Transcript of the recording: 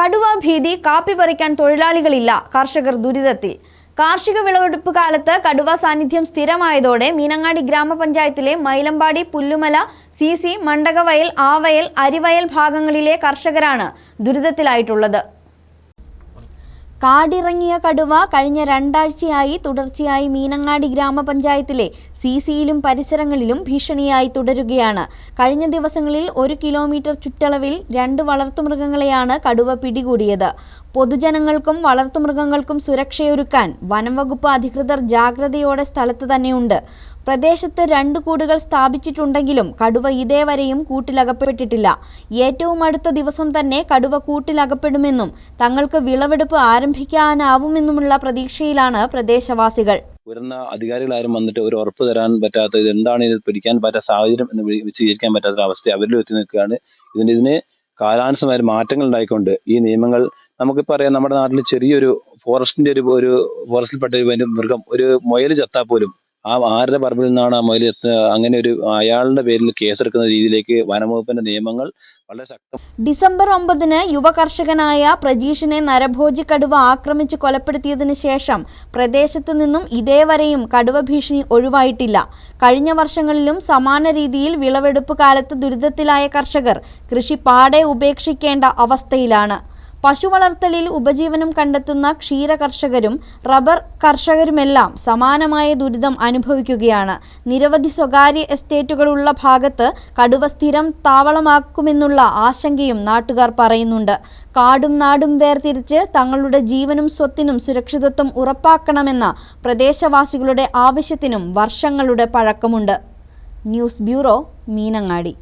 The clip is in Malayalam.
കടുവ ഭീതി കാപ്പി പറിക്കാൻ തൊഴിലാളികളില്ല. കർഷകർ ദുരിതത്തിൽ. കാർഷിക വിളവെടുപ്പ് കാലത്ത് കടുവ സാന്നിധ്യം സ്ഥിരമായതോടെ മീനങ്ങാടി ഗ്രാമപഞ്ചായത്തിലെ മൈലമ്പാടി പുല്ലുമല സി സി മണ്ടകവയൽ ആവയൽ അരിവയൽ ഭാഗങ്ങളിലെ കർഷകരാണ് ദുരിതത്തിലായിട്ടുള്ളത്. കാടിറങ്ങിയ കടുവ കഴിഞ്ഞ രണ്ടാഴ്ചയായി തുടർച്ചയായി മീനങ്ങാടി ഗ്രാമപഞ്ചായത്തിലെ സി സിയിലും പരിസരങ്ങളിലും ഭീഷണിയായി തുടരുകയാണ്. കഴിഞ്ഞ ദിവസങ്ങളിൽ ഒരു കിലോമീറ്റർ ചുറ്റളവിൽ രണ്ട് വളർത്തുമൃഗങ്ങളെയാണ് കടുവ പിടികൂടിയത്. പൊതുജനങ്ങൾക്കും വളർത്തുമൃഗങ്ങൾക്കും സുരക്ഷയൊരുക്കാൻ വനംവകുപ്പ് അധികൃതർ ജാഗ്രതയോടെ സ്ഥലത്ത് തന്നെയുണ്ട്. പ്രദേശത്ത് രണ്ട് കൂടുകൾ സ്ഥാപിച്ചിട്ടുണ്ടെങ്കിലും കടുവ ഇതേവരെയും കൂട്ടിലകപ്പെട്ടിട്ടില്ല. ഏറ്റവും അടുത്ത ദിവസം തന്നെ കടുവ കൂട്ടിലകപ്പെടുമെന്നും തങ്ങൾക്ക് വിളവെടുപ്പ് ആരംഭിക്കാനാവുമെന്നുമുള്ള പ്രതീക്ഷയിലാണ് പ്രദേശവാസികൾ. വരുന്ന അധികാരികളാരും വന്നിട്ട് ഒരു ഉറപ്പ് തരാൻ പറ്റാത്ത ഇത് എന്താണ് ഇത് പിടിക്കാൻ പറ്റാത്ത സാഹചര്യം എന്ന് വിശദീകരിക്കാൻ പറ്റാത്ത അവസ്ഥ അവരിൽ എത്തി നിൽക്കുകയാണ്. ഇതിന് ഇതിന് കാലാനുസൃതമായ മാറ്റങ്ങൾ ഉണ്ടായിക്കൊണ്ട് ഈ നിയമങ്ങൾ നമുക്കിപ്പോൾ അറിയാം നമ്മുടെ നാട്ടിൽ ചെറിയൊരു ഫോറസ്റ്റിന്റെ ഒരു ഒരു ഫോറസ്റ്റിൽപ്പെട്ട ഒരു മൃഗം ഒരു മുയൽ ചത്താൽ പോലും ആ ആരുടെ പറമ്പിൽ നിന്നാണ് ആ ചത്ത അങ്ങനെ ഒരു അയാളുടെ പേരിൽ കേസെടുക്കുന്ന രീതിയിലേക്ക് വനംവകുപ്പിന്റെ നിയമങ്ങൾ വളരെ ശക്തം. ഡിസംബർ ഒമ്പതിന് യുവകർഷകനായ പ്രജീഷിനെ നരഭോജി കടുവ ആക്രമിച്ച് കൊലപ്പെടുത്തിയതിനു ശേഷം പ്രദേശത്തു നിന്നും ഇതേവരെയും കടുവ ഭീഷണി ഒഴിവായിട്ടില്ല. കഴിഞ്ഞ വർഷങ്ങളിലും സമാന രീതിയിൽ വിളവെടുപ്പ് കാലത്ത് ദുരിതത്തിലായ കർഷകർ കൃഷി പാടെ ഉപേക്ഷിക്കേണ്ട അവസ്ഥയിലാണ്. പശു വളർത്തലിൽ ഉപജീവനം കണ്ടെത്തുന്ന ക്ഷീര കർഷകരും റബ്ബർ കർഷകരുമെല്ലാം സമാനമായ ദുരിതം അനുഭവിക്കുകയാണ്. നിരവധി സ്വകാര്യ എസ്റ്റേറ്റുകളുള്ള ഭാഗത്ത് കടുവ സ്ഥിരം താവളമാക്കുമെന്നുള്ള ആശങ്കയും നാട്ടുകാർ പറയുന്നുണ്ട്. കാടും നാടും വേർതിരിച്ച് തങ്ങളുടെ ജീവനും സ്വത്തിനും സുരക്ഷിതത്വം ഉറപ്പാക്കണമെന്ന പ്രദേശവാസികളുടെ ആവശ്യത്തിനും വർഷങ്ങളുടെ പഴക്കമുണ്ട്. News bureau Meenangadi.